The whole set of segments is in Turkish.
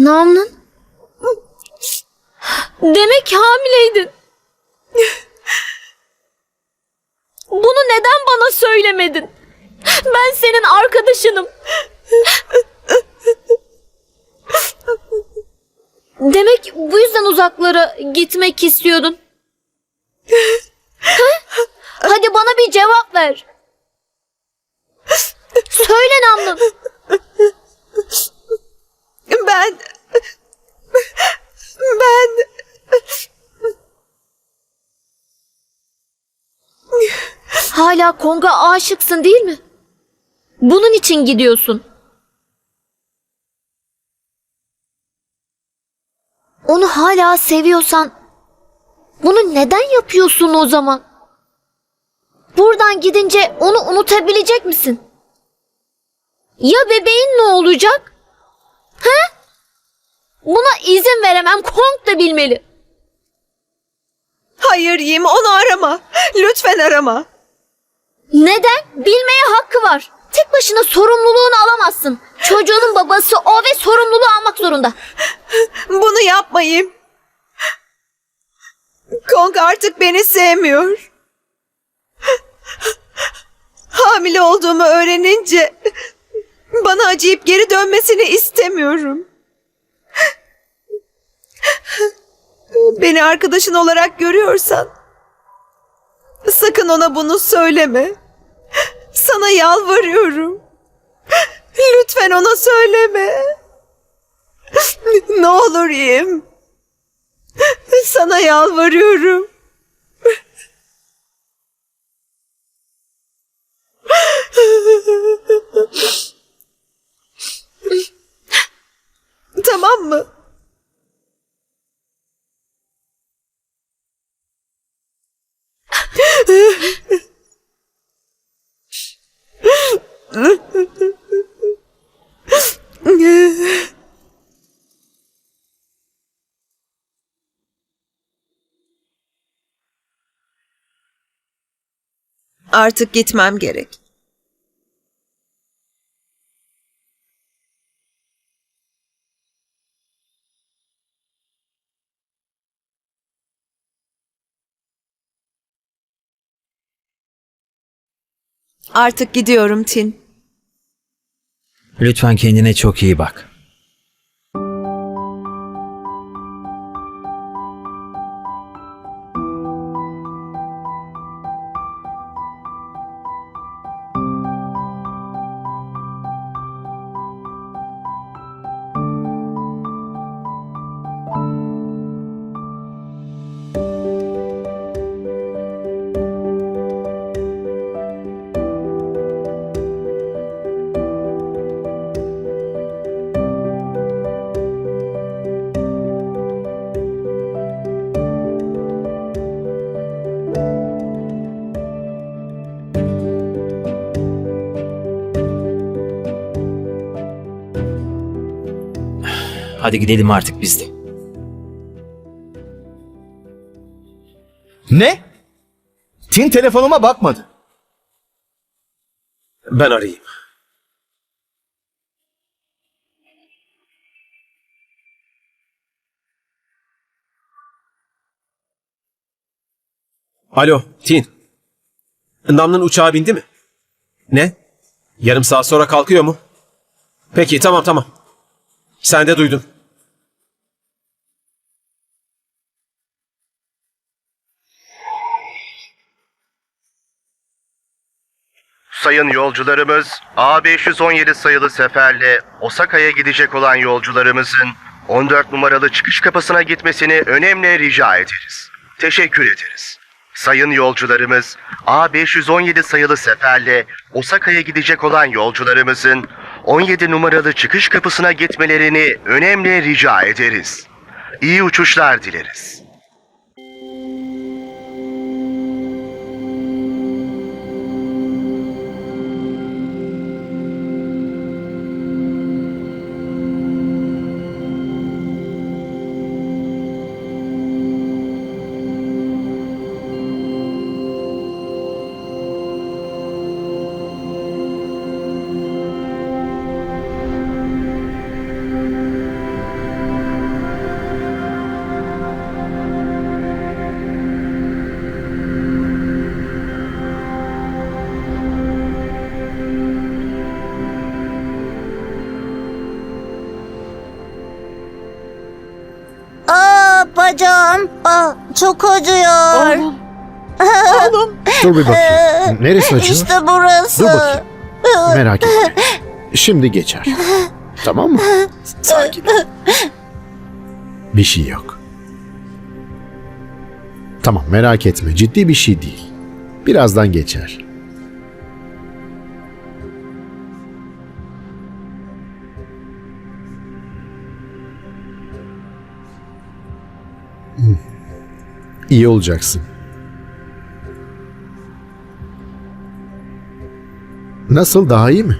Namlın? Demek hamileydin. Bunu neden bana söylemedin? Ben senin arkadaşınım. Demek bu yüzden uzaklara gitmek istiyordun. Ha? Hadi bana bir cevap ver. Söyle Namlın. Ben... Ben... Hala Kong'a aşıksın değil mi? Bunun için gidiyorsun. Onu hala seviyorsan bunu neden yapıyorsun o zaman? Buradan gidince onu unutabilecek misin? Ya bebeğin ne olacak? He? Buna izin veremem. Kong da bilmeli. Hayır Yim onu arama. Lütfen arama. Neden? Bilmeye hakkı var. Tek başına sorumluluğunu alamazsın. Çocuğunun babası o ve sorumluluğu almak zorunda. Bunu yapmayayım. Kong artık beni sevmiyor. Hamile olduğumu öğrenince bana acıyıp geri dönmesini istemiyorum. Beni arkadaşın olarak görüyorsan sakın ona bunu söyleme. Sana yalvarıyorum. Lütfen ona söyleme. Ne olur Yim. Sana yalvarıyorum. tamam mı? Artık gitmem gerek. Artık gidiyorum Tin. Lütfen kendine çok iyi bak. Hadi gidelim artık biz de. Ne? Tin telefonuma bakmadı. Ben arayayım. Alo, Tin. Namlın uçağa bindi mi? Ne? Yarım saat sonra kalkıyor mu? Peki, tamam tamam. Sen de duydun. Sayın yolcularımız, A517 sayılı seferle Osaka'ya gidecek olan yolcularımızın 14 numaralı çıkış kapısına gitmesini önemli rica ederiz. Teşekkür ederiz. Sayın yolcularımız, A517 sayılı seferle Osaka'ya gidecek olan yolcularımızın 17 numaralı çıkış kapısına gitmelerini önemli rica ederiz. İyi uçuşlar dileriz. Baba çok acıyor. Dur bir bakayım. Neresi acıyor? İşte burası. Dur bakayım. Merak etme. Şimdi geçer. Tamam mı? Sakin. Bir şey yok. Tamam merak etme. Ciddi bir şey değil. Birazdan geçer. İyi olacaksın. Nasıl daha iyi mi?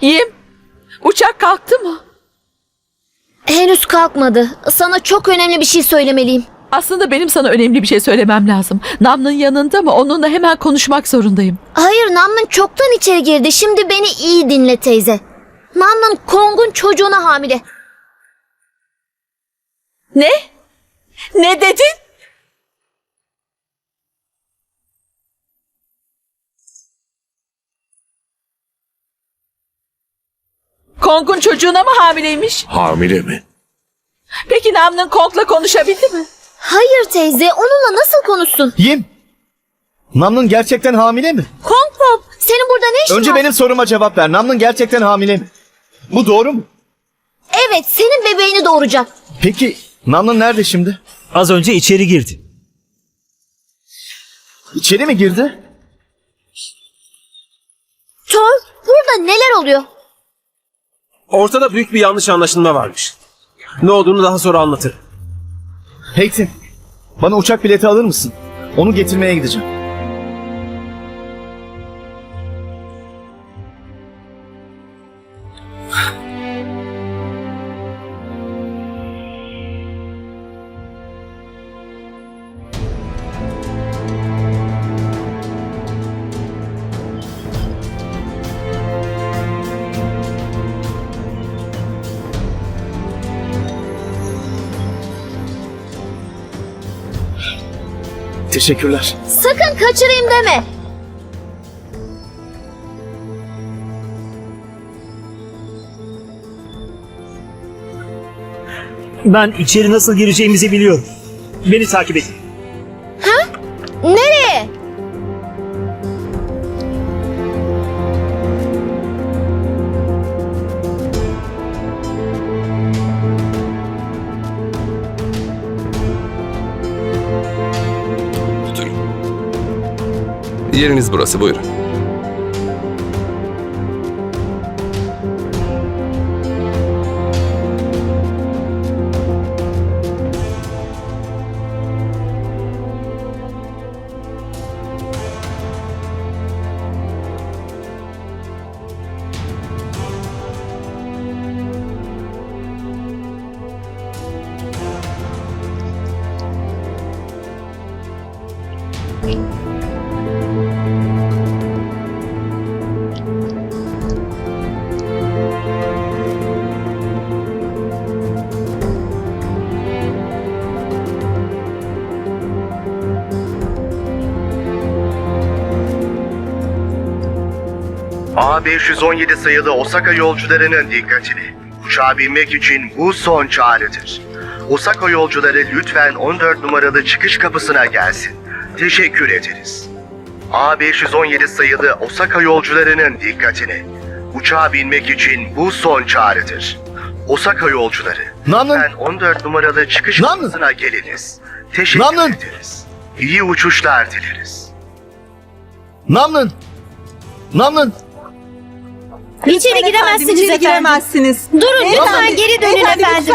Yim. Uçak kalktı mı? Henüz kalkmadı. Sana çok önemli bir şey söylemeliyim. Aslında benim sana önemli bir şey söylemem lazım. Nam'ın yanında mı? Onunla hemen konuşmak zorundayım. Hayır Namlın çoktan içeri girdi. Şimdi beni iyi dinle teyze. Namlın Kong'un çocuğuna hamile. Ne? Ne dedin? Kong'un çocuğuna mı hamileymiş? Hamile mi? Peki Nam'ın Kong'la konuşabildi mi? Hayır teyze onunla nasıl konuşsun? Yim. Namlın gerçekten hamile mi? Kong Pop senin burada ne işin Önce var? benim soruma cevap ver. Namlın gerçekten hamile mi? Bu doğru mu? Evet senin bebeğini doğuracak. Peki Namlın nerede şimdi? Az önce içeri girdi. İçeri mi girdi? Thor burada neler oluyor? Ortada büyük bir yanlış anlaşılma varmış. Ne olduğunu daha sonra anlatırım. Hey Tim, bana uçak bileti alır mısın? Onu getirmeye gideceğim. Teşekkürler. Sakın kaçırayım deme. Ben içeri nasıl gireceğimizi biliyorum. Beni takip edin. Nereye? Yeriniz burası buyurun. A517 sayılı Osaka yolcularının dikkatini. Uçağa binmek için bu son çağrıdır. Osaka yolcuları lütfen 14 numaralı çıkış kapısına gelsin. Teşekkür ederiz. A517 sayılı Osaka yolcularının dikkatini. Uçağa binmek için bu son çağrıdır. Osaka yolcuları, Namlın! lütfen 14 numaralı çıkış Namlın! kapısına geliniz. Teşekkür Namlın! ederiz. İyi uçuşlar dileriz. Namlın! Namlın! İçeri giremezsiniz efendim. giremezsiniz. Durun lütfen geri dönün efendim.